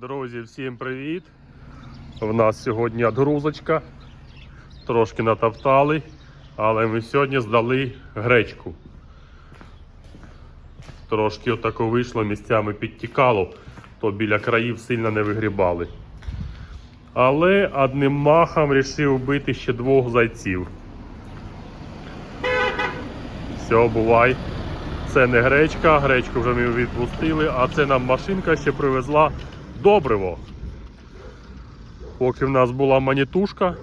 Друзі, всім привіт! В нас сьогодні отгрузочка. Трошки натоптали, але ми сьогодні здали гречку. Трошки отако вийшло, місцями підтікало, то біля країв сильно не вигрібали. Але одним махом вирішив вбити ще двох зайців. Все, бувай. Це не гречка, гречку вже ми відпустили, а це нам машинка ще привезла добриво. Поки в нас була манітушка,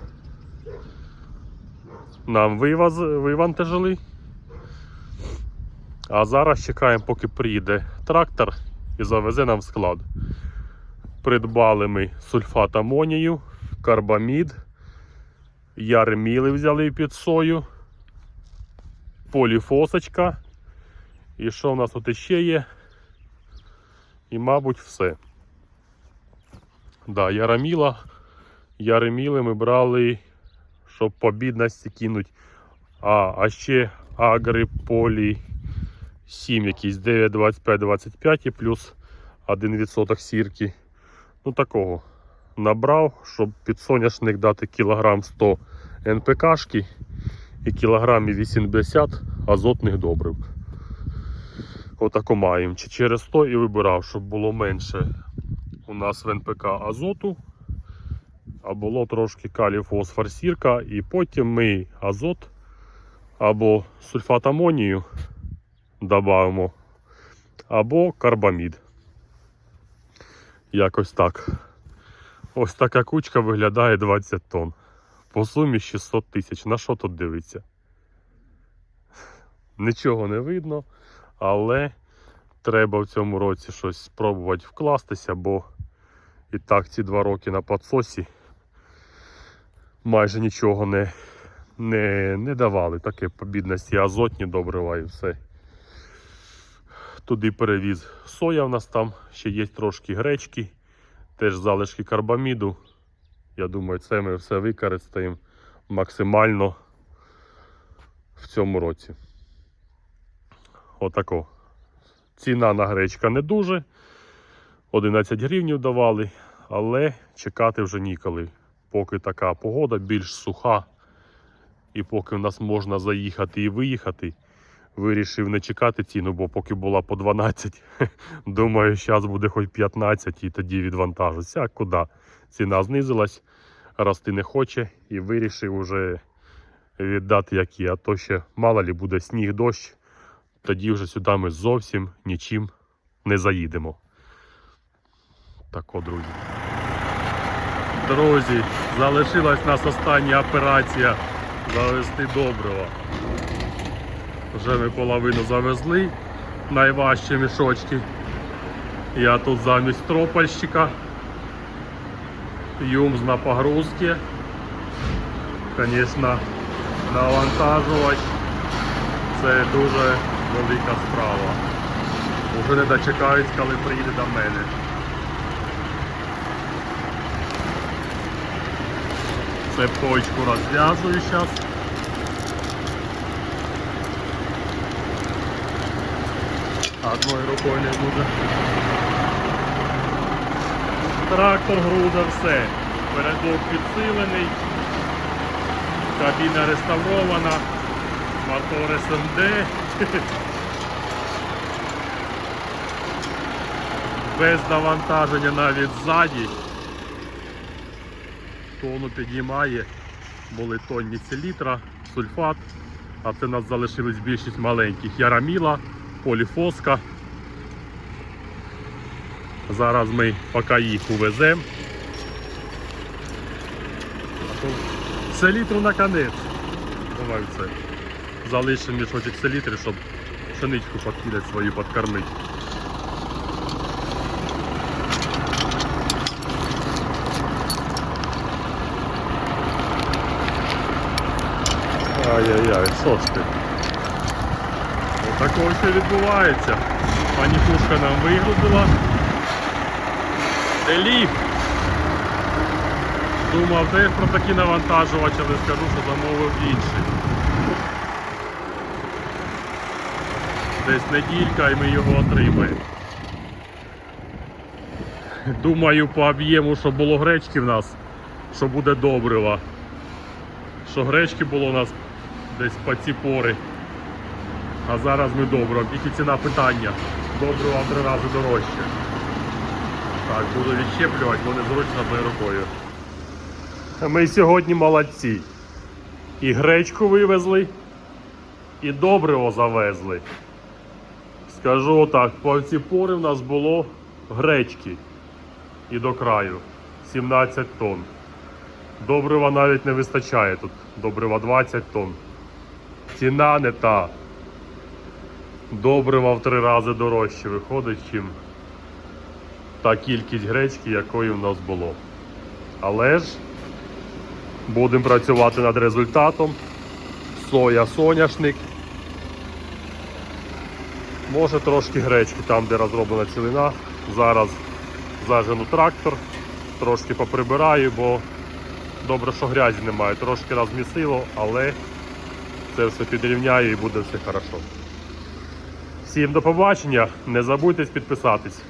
нам вивоз, вивантажили. А зараз чекаємо, поки приїде трактор і завезе нам в склад. Придбали ми сульфат амонію, карбамід, ярміли взяли під сою, поліфосочка. І що в нас тут ще є? І, мабуть, все. Да, Яраміла. Яреміли ми брали, щоб по бідності кинуть. А, а ще агриполі 7 якийсь 9,25-25 і плюс 1% сірки. Ну такого. Набрав, щоб під соняшник дати кілограм 100 НПКшки і кілограмів 80 азотних добрив. Отако маємо. Чи через 100 і вибирав, щоб було менше у нас в НПК азоту, а було трошки калій фосфор сірка, і потім ми азот або сульфат амонію додамо, або карбамід. Якось так. Ось така кучка виглядає 20 тонн. По сумі 600 тисяч. На що тут дивиться? Нічого не видно, але треба в цьому році щось спробувати вкластися, бо і так ці два роки на подсосі майже нічого не, не, не давали. Таке по бідності азотні добрива і все. Туди перевіз соя в нас там, ще є трошки гречки, теж залишки карбаміду. Я думаю, це ми все використаємо максимально в цьому році. Отако. Ціна на гречка не дуже. 11 гривнів давали, але чекати вже ніколи. Поки така погода більш суха, і поки в нас можна заїхати і виїхати, вирішив не чекати ціну, бо поки була по 12, думаю, зараз буде хоч 15 і тоді відвантажуся. А куди? Ціна знизилась, рости не хоче і вирішив вже віддати як є. А то ще мало лі буде сніг дощ, тоді вже сюди ми зовсім нічим не заїдемо. Так, о, друзі. Друзі, залишилась нас остання операція завести добрива. Вже ми половину завезли, найважчі мішочки. Я тут замість тропальщика. Юмз на погрузці. Звісно, навантажувач. Це дуже велика справа. Уже не дочекаюсь, коли приїде до мене. Цепочку розв'язую зараз. Одною рукою не буде. Трактор груза все. Передок підсилений. Кабіна реставрована. Мотор СМД. Без навантаження навіть ззаді. Тону піднімає, були тонні селітра, сульфат, а це нас залишились більшість маленьких. Яраміла, поліфоска. Зараз ми поки їх увеземо. Селітру на конець. Давай це. Залишимо мішочок селітри, щоб пшеничку подкидати свою подкормити. Ай-яй-яй, що ж ти? Отакого все відбувається. Панітушка нам вигрузила. Де? Думав теж про такі навантажувачі, але скажу, що замовив інший. Десь неділька і ми його отримаємо. Думаю, по об'єму, що було гречки в нас, що буде добрива. Що гречки було у нас десь по ці пори. А зараз ми добре. Тільки ціна питання. Добрива в три рази дорожче. Так, буду відщеплювати, бо незручно одною рукою. Ми сьогодні молодці. І гречку вивезли, і добриво завезли. Скажу так, по ці пори в нас було гречки і до краю 17 тонн. Добрива навіть не вистачає тут. Добрива 20 тонн. Ціна не та. Добрива в три рази дорожче виходить, чим та кількість гречки, якої в нас було. Але ж будемо працювати над результатом. Соя, соняшник. Може трошки гречки там, де розроблена цілина. Зараз зажену трактор, трошки поприбираю, бо добре, що грязі немає. Трошки розмісило, але це все підрівняю і буде все добре. Всім до побачення. Не забудьте підписатись.